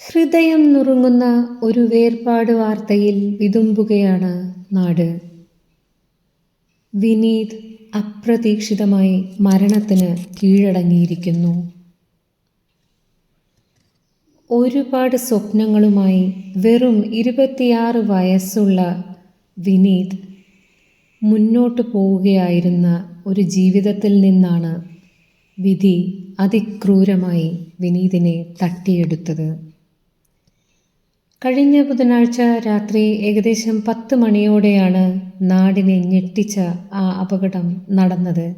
ഹൃദയം നുറുങ്ങുന്ന ഒരു വേർപാട് വാർത്തയിൽ വിതുമ്പുകയാണ് നാട്. വിനീത് അപ്രതീക്ഷിതമായി മരണത്തിന് കീഴടങ്ങിയിരിക്കുന്നു. ഒരുപാട് സ്വപ്നങ്ങളുമായി വെറും ഇരുപത്തിയാറ് വയസ്സുള്ള വിനീത് മുന്നോട്ട് പോവുകയായിരുന്ന ഒരു ജീവിതത്തിൽ നിന്നാണ് വിധി അതിക്രൂരമായി വിനീതിനെ തട്ടിയെടുത്തത്. കഴിഞ്ഞ ബുധനാഴ്ച രാത്രി ഏകദേശം പത്ത് മണിയോടെയാണ് നാടിനെ ഞെട്ടിച്ച ആ അപകടം നടന്നത്.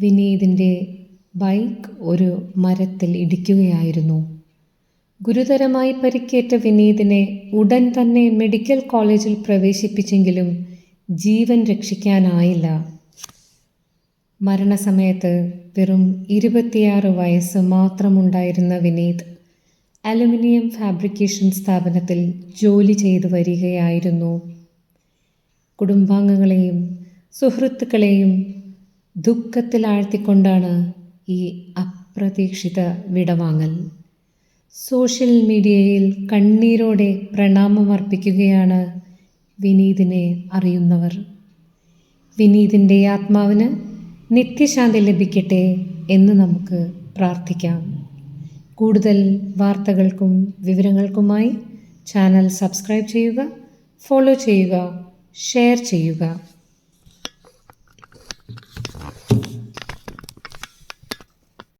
വിനീതിന്റെ ബൈക്ക് ഒരു മരത്തിൽ ഇടിക്കുകയായിരുന്നു. ഗുരുതരമായി പരിക്കേറ്റ വിനീതിനെ ഉടൻ തന്നെ മെഡിക്കൽ കോളേജിൽ പ്രവേശിപ്പിച്ചെങ്കിലും ജീവൻ രക്ഷിക്കാനായില്ല. മരണസമയത്ത് വെറും ഇരുപത്തിയാറ് വയസ്സ് മാത്രമുണ്ടായിരുന്ന വിനീത് അലുമിനിയം ഫാബ്രിക്കേഷൻ സ്ഥാപനത്തിൽ ജോലി ചെയ്തു വരികയായിരുന്നു. കുടുംബാംഗങ്ങളെയും സുഹൃത്തുക്കളെയും ദുഃഖത്തിലാഴ്ത്തിക്കൊണ്ടാണ് ഈ അപ്രതീക്ഷിത വിടവാങ്ങൽ. സോഷ്യൽ മീഡിയയിൽ കണ്ണീരോടെ പ്രണാമമർപ്പിക്കുകയാണ് വിനീതിനെ അറിയുന്നവർ. വിനീതിന്റെ ആത്മാവിന് നിത്യശാന്തി ലഭിക്കട്ടെ എന്ന് നമുക്ക് പ്രാർത്ഥിക്കാം. കൂടുതൽ വാർത്തകൾക്കും വിവരങ്ങൾക്കുമായി ചാനൽ സബ്സ്ക്രൈബ് ചെയ്യുക ഫോളോ ചെയ്യുക ഷെയർ ചെയ്യുക.